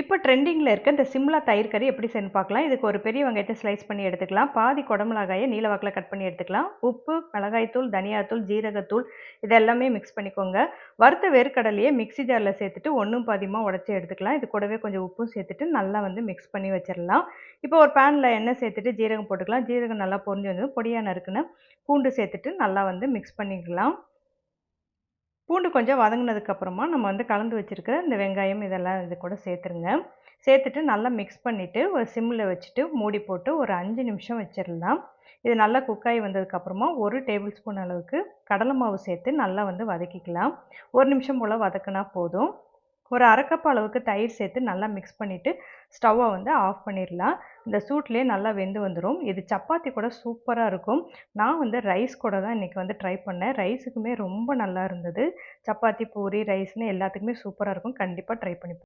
இப்போ ட்ரெண்டிங்கில் இருக்க இந்த சிம்லா தயிர் கறி எப்படி செய்யணும் பார்க்கலாம். இதுக்கு ஒரு பெரிய வெங்காயத்தை ஸ்லைஸ் பண்ணி எடுத்துக்கலாம். பாதி குடமிளகாயை நீலவாக்கில் கட் பண்ணி எடுத்துக்கலாம். உப்பு மிளகாய்த்தூள் தனியாத்தூள் ஜீரகத்தூள் இது எல்லாமே மிக்ஸ் பண்ணிக்கோங்க. வறுத்த வேர்க்கடலையே மிக்ஸி ஜாரில் சேர்த்துட்டு ஒன்றும் பாதியமாக உடச்சி எடுத்துக்கலாம். இது கூடவே கொஞ்சம் உப்பும் சேர்த்துட்டு நல்லா வந்து மிக்ஸ் பண்ணி வச்சிடலாம். இப்போ ஒரு பேனில் எண்ணெய் சேர்த்துட்டு ஜீரகம் போட்டுக்கலாம். ஜீரகம் நல்லா பொரிஞ்சு வந்து பொடியாக நறுக்குன்னு பூண்டு சேர்த்துட்டு நல்லா வந்து மிக்ஸ் பண்ணிக்கலாம். பூண்டு கொஞ்சம் வதங்கினதுக்கப்புறமா நம்ம வந்து கலந்து வச்சுருக்கிற இந்த வெங்காயம் இதெல்லாம் இது கூட சேர்த்துருங்க. சேர்த்துட்டு நல்லா மிக்ஸ் பண்ணிவிட்டு ஒரு சிம்மில் வச்சுட்டு மூடி போட்டு ஒரு அஞ்சு நிமிஷம் வச்சிடலாம் இது நல்லா குக்காகி வந்ததுக்கப்புறமா ஒரு டேபிள் ஸ்பூன் அளவுக்கு கடலை மாவு சேர்த்து நல்லா வந்து வதக்கிக்கலாம். ஒரு நிமிஷம் போல் வதக்கினா போதும். ஒரு அரை அளவுக்கு தயிர் சேர்த்து நல்லா மிக்ஸ் பண்ணிவிட்டு ஸ்டவ்வை வந்து ஆஃப் பண்ணிடலாம். இந்த சூட்லேயே நல்லா வெந்து வந்துடும் இது சப்பாத்தி கூட சூப்பராக இருக்கும். நான் வந்து ரைஸ் கூட தான் இன்றைக்கி வந்து ட்ரை பண்ணேன். ரைஸுக்குமே ரொம்ப நல்லா இருந்தது. சப்பாத்தி பூரி ரைஸ்னு எல்லாத்துக்குமே சூப்பராக இருக்கும். கண்டிப்பாக ட்ரை பண்ணி